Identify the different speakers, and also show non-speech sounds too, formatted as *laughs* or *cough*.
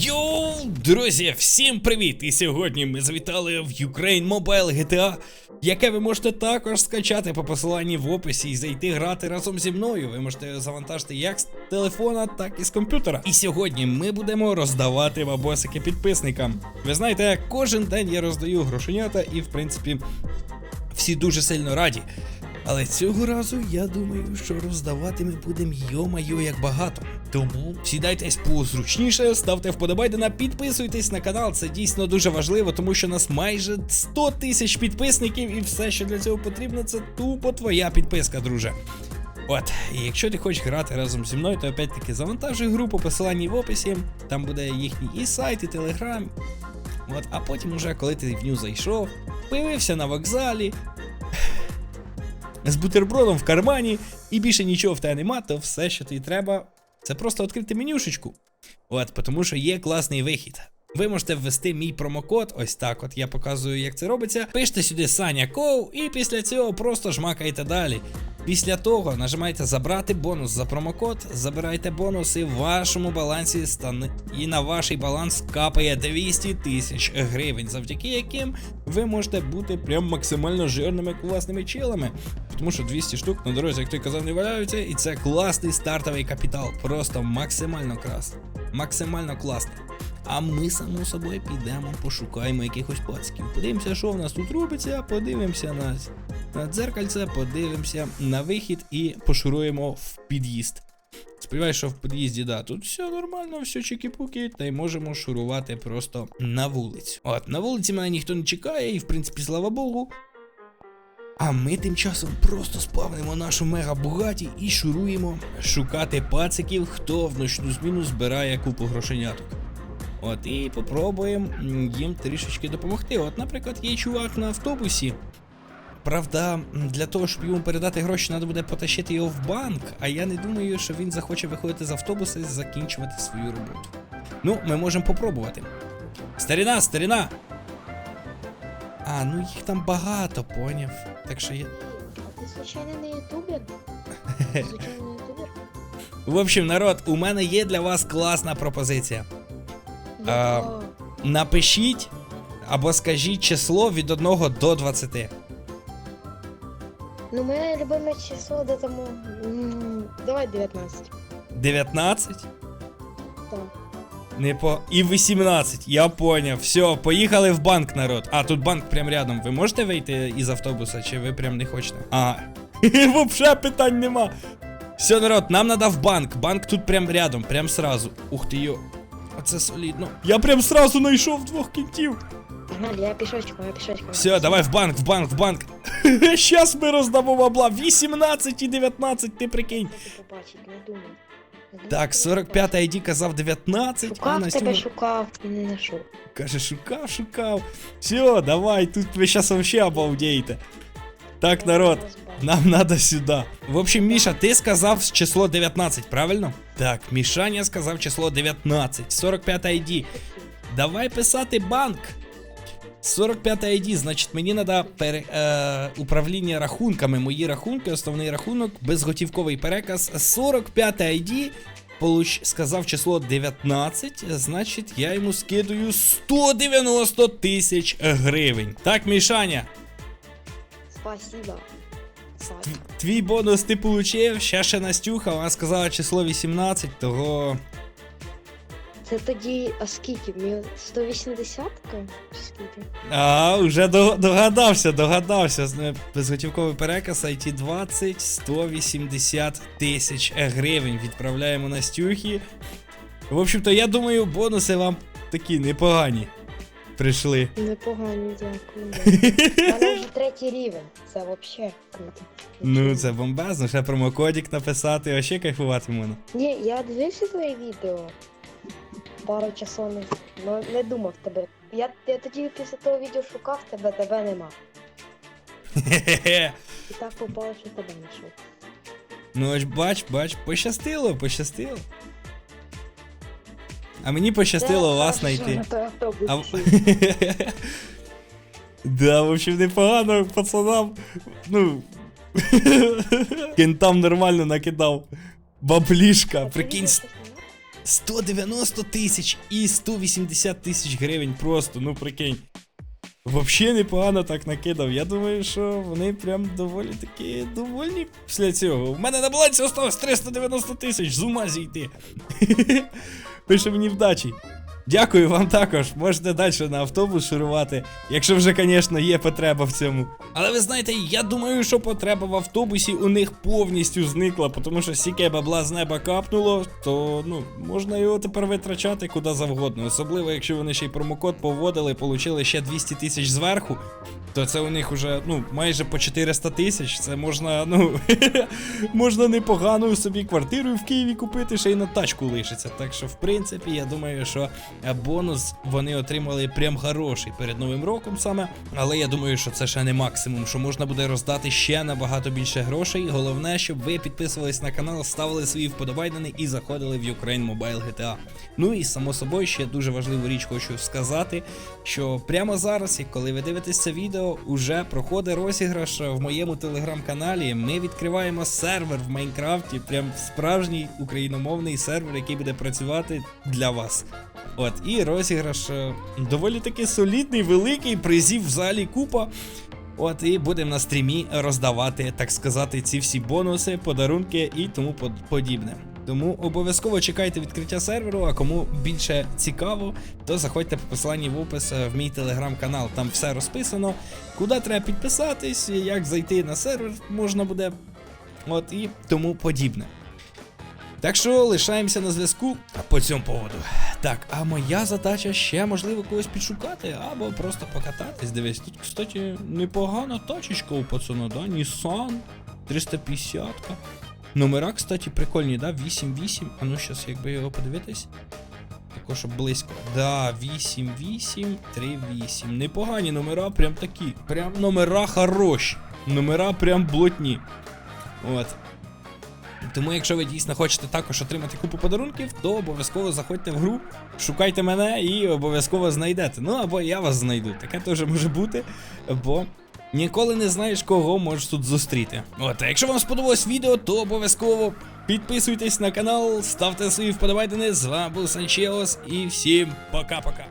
Speaker 1: Йоу, друзі, всім привіт! І сьогодні ми завітали в Ukraine Mobile GTA, яке ви можете також скачати по посиланні в описі і зайти грати разом зі мною. Ви можете завантажити як з телефона, так і з комп'ютера. І сьогодні ми будемо роздавати бабосики підписникам. Ви знаєте, кожен день я роздаю грошенята, і в принципі всі дуже сильно раді. Але цього разу я думаю, що роздавати ми будемо йо-майо як багато. Тому сідайтесь позручніше, ставте вподобайдена, підписуйтесь на канал. Це дійсно дуже важливо, тому що нас майже 100 тисяч підписників, і все, що для цього потрібно, це тупо твоя підписка, друже. От, і якщо ти хочеш грати разом зі мною, то опять-таки завантажуй групу, посилання в описі. Там буде їхній і сайт, і телеграм. От, а потім, уже, коли ти в ню зайшов, появився на вокзалі, з бутербродом в кармані, і більше нічого в тебе нема, то все, що тобі треба, це просто відкрити менюшечку. От, тому що є класний вихід. Ви можете ввести мій промокод, ось так. От я показую, як це робиться. Пишете сюди Саня Коу, і після цього просто жмакайте далі. Після того нажимаєте забрати бонус за промокод, забирайте бонуси в вашому балансі стане і на ваш баланс капає 200 тисяч гривень, завдяки яким ви можете бути прям максимально жирними класними чилами. Тому що 200 штук на дорозі, як той казав, не валяються, і це класний стартовий капітал. Просто максимально красний. Максимально класний. А ми, само собою, підемо, пошукаємо якихось пацьків. Подивимося, що в нас тут робиться, подивимося на, на дзеркальце, подивимося на вихід і пошуруємо в під'їзд. Сподіваюсь, що в під'їзді, да, тут все нормально, все чики-пуки, та й можемо шурувати просто на вулицю. От, на вулиці мене ніхто не чекає, і в принципі, слава Богу. А ми тим часом просто спавнимо нашу мега бугаті і шуруємо шукати пациків, хто в ночну зміну збирає купу грошеняток. От, і попробуємо їм трішечки допомогти. От, наприклад, є чувак на автобусі. Правда, для того, щоб йому передати гроші, треба буде потащити його в банк, а я не думаю, що він захоче виходити з автобуса і закінчувати свою роботу. Ну, ми можемо попробувати. Старіна, старіна! А, ну їх там багато, поняв. Так що я.
Speaker 2: А ти звичайно не ютубер? *laughs* Звичайно ютубер?
Speaker 1: В общем, народ, у мене є для вас класна пропозиція. А, Напишіть або скажіть число від 1 до 20.
Speaker 2: Ну, моє любиме число де тому. м, Давай 19.
Speaker 1: 19?
Speaker 2: Так.
Speaker 1: Не по. І 18, я поняв. Все, поїхали в банк, народ. А, тут банк прям рядом. Ви можете вийти із автобуса, чи ви прям не хочете? А. *laughs* Вообще питань нема. Все, народ, нам надо в банк. Банк тут прям рядом, прям сразу. Ух ти йо. Оце солідно. Я прям сразу знайшов двох кінтів.
Speaker 2: Погнали, я пішочком, я пішочком.
Speaker 1: Все, давай в банк, в банк, в банк. *laughs* Щас ми роздамо бабла. 18 і 19, ти прикинь.
Speaker 2: Хочу побачити, не думай. Не думай,
Speaker 1: Так,
Speaker 2: що
Speaker 1: 45 ID казав 19, а
Speaker 2: Шукав
Speaker 1: на
Speaker 2: тебе,
Speaker 1: сьому...
Speaker 2: шукав і не знайшов.
Speaker 1: Каже, шукав, шукав. Все, давай, тут ви сейчас вообще обалдеете. Так, народ, нам надо сюда. В общем, Міша, ти сказав число 19, правильно? Так, Мішаня сказав число 19. 45 ID. Давай писати банк. 45 ID, значить, мені треба пере, е, управління рахунками. Мої рахунки, основний рахунок, безготівковий переказ. 45 ID. Получ... Сказав число 19, значить я йому скидую 190 тисяч гривень. Так, Мішаня,
Speaker 2: Спасибо.
Speaker 1: Твій бонус ти получив, ще ще Настюха, вона сказала число 18, того.
Speaker 2: Це тоді, а скільки? Мені 180-ка? Скільки?
Speaker 1: А, вже до- догадався, догадався. З- Безготівковий переказ IT 20 180 тисяч гривень. Відправляємо Настюхі. В общем-то, я думаю, бонуси вам такі непогані прийшли.
Speaker 2: Непогані, дякую. *laughs* У мене вже третій рівень. Це взагалі круто.
Speaker 1: Ну, це бомбезно, ще промокодик написати, вообще кайфувати можна.
Speaker 2: Ні, я дивився твоє відео. Пару часов не, ну, не думав тебе. Я, я тоді після того відео шукав тебе, тебе нема. І так попало, що тебе знайшов.
Speaker 1: Ну, ось бач, бач, пощастило, пощастило. А мені пощастило вас знайти. *laughs* А... *laughs* да, в общем, непогано пацанам. Ну. *laughs* Кентам нормально накидав. Баблішка, прикинь? 190 тисяч і 180 тисяч гривень просто, ну прикинь. Взагалі непогано так накидав. Я думаю, що вони прям доволі такі довольні після цього. У мене на балансі осталось 390 тисяч, з ума зійти. *laughs* Пише мені вдачі. Дякую вам також. Можете далі на автобус шарувати, якщо вже, звісно, є потреба в цьому. Але ви знаєте, я думаю, що потреба в автобусі у них повністю зникла, тому що сіке бабла з неба капнуло, то ну, можна його тепер витрачати куди завгодно. Особливо, якщо вони ще й промокод поводили, отримали ще 200 тисяч зверху. То це у них уже ну майже по 400 тисяч. Це можна, ну *laughs* можна непогано собі квартиру в Києві купити, ще й на тачку лишиться. Так що, в принципі, я думаю, що е, бонус вони отримали прям хороший перед новим роком саме. Але я думаю, що це ще не максимум, що можна буде роздати ще набагато більше грошей. Головне, щоб ви підписувались на канал, ставили свої вподобайдени і заходили в Ukraine Mobile GTA. Ну і само собою ще дуже важливу річ хочу сказати, що прямо зараз, коли ви дивитесь це відео, уже проходить розіграш в моєму телеграм-каналі. Ми відкриваємо сервер в Майнкрафті, прям справжній україномовний сервер, який буде працювати для вас. От, і розіграш е, доволі таки солідний, великий, призів в залі купа. От, і будемо на стрімі роздавати, так сказати, ці всі бонуси, подарунки і тому подібне. Тому обов'язково чекайте відкриття серверу, а кому більше цікаво, то заходьте по посиланні в опис е, в мій телеграм-канал. Там все розписано, куди треба підписатись, як зайти на сервер можна буде. От і тому подібне. Так що лишаємося на зв'язку по цьому поводу. Так, а моя задача ще можливо когось підшукати або просто покататись. Дивись, тут, кстати, непогана тачечка у пацана, да? Nissan 350. -ка. Номера, кстати, прикольні, да? 8-8. А ну щас, якби його подивитись. Також близько. Да, 8-8-3-8. Непогані номера, прям такі. Прям номера хороші. Номера прям блотні. От. Тому, якщо ви дійсно хочете також отримати купу подарунків, то обов'язково заходьте в гру, шукайте мене і обов'язково знайдете. Ну або я вас знайду. Таке теж може бути, бо ніколи не знаєш, кого можеш тут зустріти. От, а якщо вам сподобалось відео, то обов'язково підписуйтесь на канал, ставте свої вподобайдени. З вами був Санчелос і всім пока-пока.